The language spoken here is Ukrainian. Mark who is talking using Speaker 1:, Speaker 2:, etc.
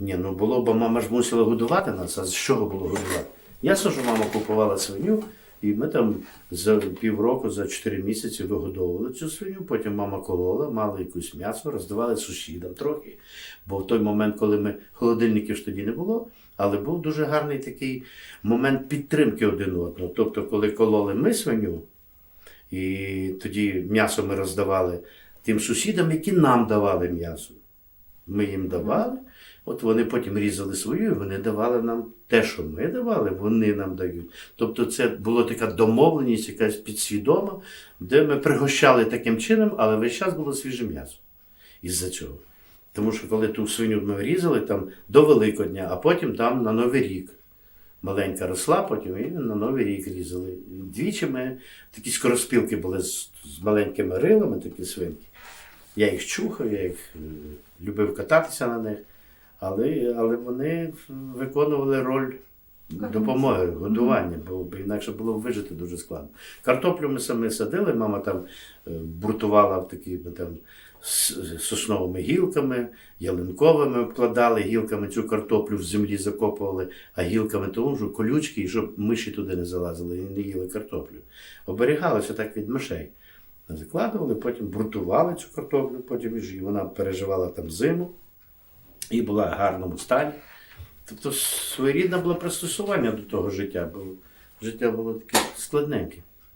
Speaker 1: Ні, ну було, бо мама ж мусила годувати нас, а з чого було годувати? Ясно, що мама купувала свиню, і ми там за півроку, за чотири місяці вигодовували цю свиню, потім мама колола, мали якусь м'ясо, роздавали сусідам трохи. Бо в той момент, коли ми холодильників ж тоді не було, але був дуже гарний такий момент підтримки один одного. Тобто, коли кололи ми свиню, і тоді м'ясо ми роздавали тим сусідам, які нам давали м'ясо. Ми їм давали, от вони потім різали свою, і вони давали нам те, що ми давали, вони нам дають. Тобто це була така домовленість, якась підсвідома, де ми пригощали таким чином, але весь час було свіже м'ясо із-за цього. Тому що коли ту свиню ми різали там до Великодня, а потім там на Новий рік. Маленька росла, потім і на Новий рік різали. Двічі ми такі скороспілки були з, з маленькими рилами, такі свинки. Я їх чухав, я їх любив кататися на них, але, але вони виконували роль допомоги, годування, бо інакше було вижити дуже складно. Картоплю ми самі садили, мама там е, буртувала в такі ну, там, сосновими гілками, ялинковими обкладали, гілками цю картоплю в землі закопували, а гілками тому що колючки, і щоб миші туди не залазили і не їли картоплю. Оберігалося так від мишей. Закладували, потім брутували цю картоплю, потім і вона переживала там зиму і була в гарному стані. Тобто своєрідне було пристосування до того життя, бо життя було таке складненьке.